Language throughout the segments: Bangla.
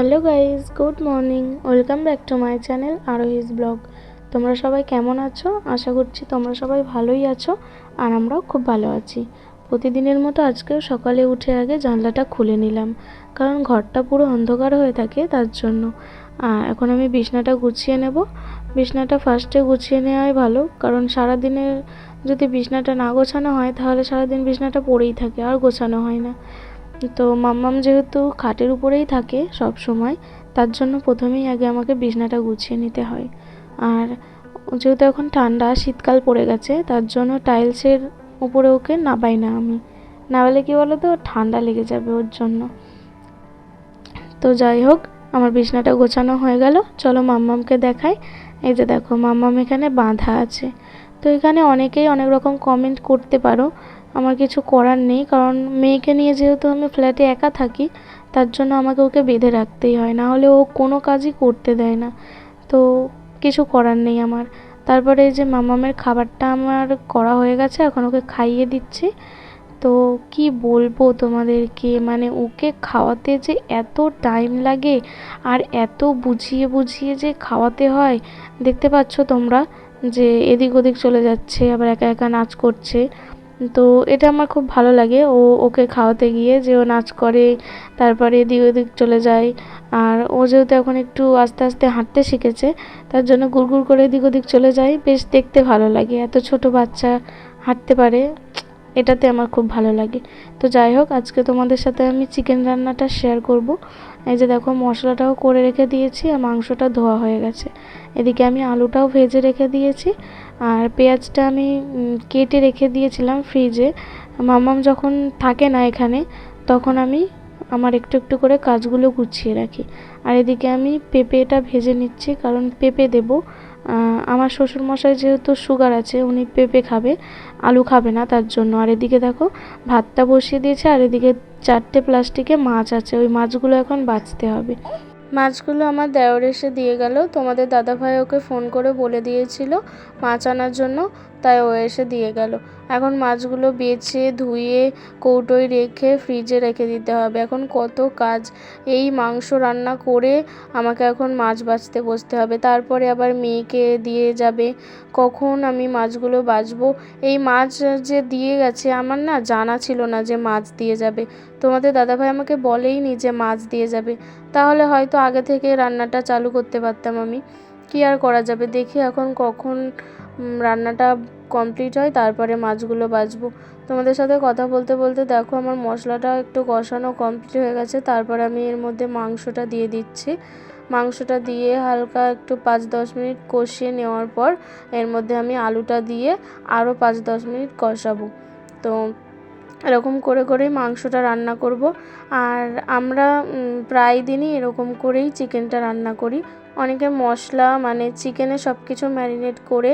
Hello guys good morning. Welcome back to my channel Arohi's blog. তোমরা সবাই কেমন আছো? আশা করছি তোমরা সবাই ভালোই আছো আর আমরাও খুব ভালো আছি। প্রতিদিনের মতো আজকেও সকালে উঠে আগে জানলাটা খুলে নিলাম, কারণ ঘরটা পুরো অন্ধকার হয়ে থাকে তার জন্য। এখন আমি বিছনাটা গুছিয়ে নেব। বিছনাটা ফার্স্টে গুছিয়ে নেওয়াই ভালো, কারণ সারাদিনের যদি বিছনাটা না গোছানো হয়, তাহলে সারাদিন বিছনাটা পড়েই থাকে, আর গোছানো হয় না। তো মাম্মাম যেহেতু খাটের উপরেই থাকে সব সময়, তার জন্য প্রথমেই আগে আমাকে বিছনাটা গুছিয়ে নিতে হয়। আর যেহেতু এখন ঠান্ডা, শীতকাল পড়ে গেছে, তার জন্য টাইলসের উপরে ওকে নাবাই না আমি। নাবালে কী বলো তো ঠান্ডা লেগে যাবে ওর জন্য। তো যাই হোক, আমার বিছনাটা গোছানো হয়ে গেল। চলো মাম্মামকে দেখাই। এই যে দেখো, মাম্মাম এখানে বাঁধা আছে। তো এখানে অনেকেই অনেক রকম কমেন্ট করতে পারো। আমার কিছু করার নেই, কারণ মেয়েকে নিয়ে যেহেতু আমি ফ্ল্যাটে একা থাকি, তার জন্য আমাকে ওকে বেঁধে রাখতেই হয়। না হলে ও কোনো কাজই করতে দেয় না। তো কিছু করার নেই আমার। তারপরে এই যে মামামের খাবারটা আমার করা হয়ে গেছে, এখন ওকে খাইয়ে দিচ্ছি। তো কি বলব তোমাদেরকে মানে ওকে খাওয়াতে যে এত টাইম লাগে আর এত বুঝিয়ে বুঝিয়ে যে খাওয়াতে হয়, দেখতে পাচ্ছ তোমরা যে এদিক ওদিক চলে যাচ্ছে, আবার একা একা নাচ করছে। তো এটা আমার খুব ভালো লাগে। ও ওকে খাওয়াতে গিয়ে যে ও নাচ করে, তারপরে এদিক ওদিক চলে যায়। আর ও যেহেতু এখন একটু আস্তে আস্তে হাঁটতে শিখেছে, তার জন্য গুড় গুড় করে এদিক ওদিক চলে যায়। বেশ দেখতে ভালো লাগে। এত ছোট বাচ্চা হাঁটতে পারে। এটাতে আমার খুব ভালো লাগে। তো যাই হোক, আজকে তোমাদের সাথে আমি চিকেন রান্নাটা শেয়ার করব। এই যে দেখো, মশলাটাও করে রেখে দিয়েছি আর মাংসটা ধোয়া হয়ে গেছে। এদিকে আমি আলুটাও ভেজে রেখে দিয়েছি আর পেঁয়াজটা আমি কেটে রেখে দিয়েছিলাম ফ্রিজে মামাম যখন থাকে না এখানে, তখন আমি আমার একটু একটু করে কাজগুলো গুছিয়ে রাখি। আর এদিকে আমি পেঁপেটা ভেজে নিচ্ছি, কারণ পেঁপে দেবো। আমার শ্বশুরমশাই যেহেতু সুগার আছে, উনি পেঁপে খাবে, আলু খাবে না তার জন্য। আর এদিকে দেখো, ভাতটা বসিয়ে দিয়েছে, আর এদিকে চারটে প্লাস্টিকে মাছ আছে। ওই মাছগুলো এখন বাঁচতে হবে। মাছগুলো আমার দেওয়ার এসে দিয়ে গেল। তোমাদের দাদাভাই ওকে ফোন করে বলে দিয়েছিল মাছ আনার জন্য। তাই ও এসে দিয়ে গেল। এখন মাছগুলো বেছে, ধুয়ে, কৌটোয় রেখে ফ্রিজে রেখে দিতে হবে। এখন কত কাজ। এই মাংস রান্না করে আমাকে এখন মাছ বাছতে বসতে হবে। তারপরে আবার মেয়েকে দিয়ে যাবে। কখন আমি মাছগুলো বাছবো? এই মাছ যে দিয়ে গেছে, আমার না জানা ছিল না যে মাছ দিয়ে যাবে। তোমাদের দাদাভাই আমাকে বলেইনি যে মাছ দিয়ে যাবে। তাহলে হয়তো আগে থেকে রান্নাটা চালু করতে পারতাম আমি। কী আর করা যাবে? দেখি এখন কখন রান্নাটা কমপ্লিট হয়, তারপরে মাছগুলো বাছবো। তোমাদের সাথে কথা বলতে বলতে দেখো আমার মশলাটা একটু কষানো কমপ্লিট হয়ে গেছে, তারপর আমি এর মধ্যে মাংসটা দিয়ে দিচ্ছি। মাংসটা দিয়ে হালকা একটু পাঁচ দশ মিনিট কষিয়ে নেওয়ার পর এর মধ্যে আমি আলুটা দিয়ে আরও পাঁচ দশ মিনিট কষাবো। তো এরকম করে করেই মাংসটা রান্না করব। আর আমরা প্রায় দিনই এরকম করেই চিকেনটা রান্না করি। অনেকে মশলা মানে চিকেনে সব কিছু ম্যারিনেট করে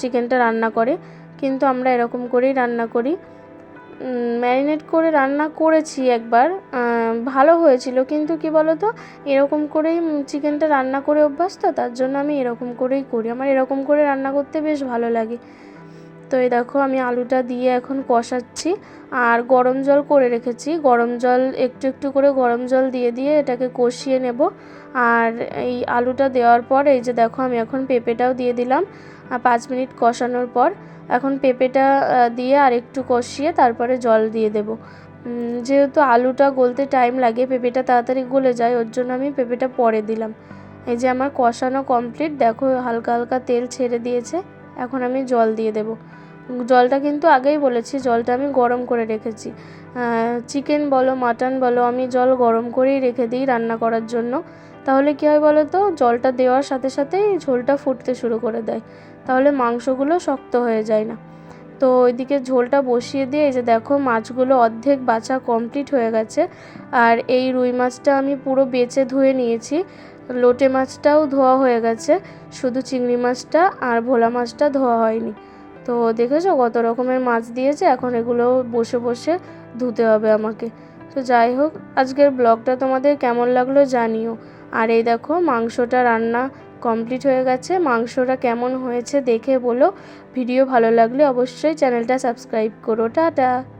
চিকেনটা রান্না করে। কিন্তু আমরা এরকম করেই রান্না করি। ম্যারিনেট করে রান্না করেছি একবার। ভালো হয়েছিল। কিন্তু কি বলতো, এরকম করেই চিকেনটা রান্না করে অভ্যাস তো তার জন্য আমি এরকম করেই করি। আমার এরকম করে রান্না করতে বেশ ভালো লাগে। তো এই দেখো, আমি আলুটা দিয়ে এখন কষাচ্ছি। আর গরম জল করে রেখেছি। গরম জল, একটু একটু করে গরম জল দিয়ে দিয়ে এটাকে কষিয়ে নেব। আর এই আলুটা দেওয়ার পর, এই যে দেখো, আমি এখন পেঁপেটাও দিয়ে দিলাম। পাঁচ মিনিট কষানোর পর এখন পেঁপেটা দিয়ে আর একটু কষিয়ে তারপরে জল দিয়ে দেব। যেহেতু আলুটা গলতে টাইম লাগে, পেঁপেটা তাড়াতাড়ি গলে যায়, ওর জন্য আমি পেঁপেটা পরে দিলাম। এই যে আমার কষানো কমপ্লিট দেখো হালকা হালকা তেল ছেড়ে দিয়েছে, এখন আমি জল দিয়ে দেবো। জলটা কিন্তু আগেই বলেছি, জলটা আমি গরম করে রেখেছি। চিকেন বলো মাটন বলো, আমি জল গরম করেই রেখে দিই রান্না করার জন্য। তাহলে কী হয় বলো তো? জলটা দেওয়ার সাথে সাথেই ঝোলটা ফুটতে শুরু করে দেয়। তাহলে মাংসগুলো শক্ত হয়ে যায় না। তো ওইদিকে ঝোলটা বসিয়ে দিয়ে এই যে দেখো মাছগুলো অর্ধেক বাছা কমপ্লিট হয়ে গেছে। আর এই রুই মাছটা আমি পুরো বেছে ধুয়ে নিয়েছি। লোটে মাছটাও ধোয়া হয়ে গেছে। শুধু চিংড়ি মাছটা আর ভোলা মাছটা ধোয়া হয়নি। তো দেখেছ কত রকমের মাছ দিয়েছে? এখন এগুলো বসে বসে ধুতে হবে আমাকে। তো যাই হোক, আজকের ব্লগটা তোমাদের কেমন লাগল জানিও। আর এই দেখো, মাংসটা রান্না কমপ্লিট হয়ে গেছে। মাংসটা কেমন হয়েছে দেখে বলো। ভিডিও ভালো লাগলে অবশ্যই চ্যানেলটা সাবস্ক্রাইব করো। টাটা!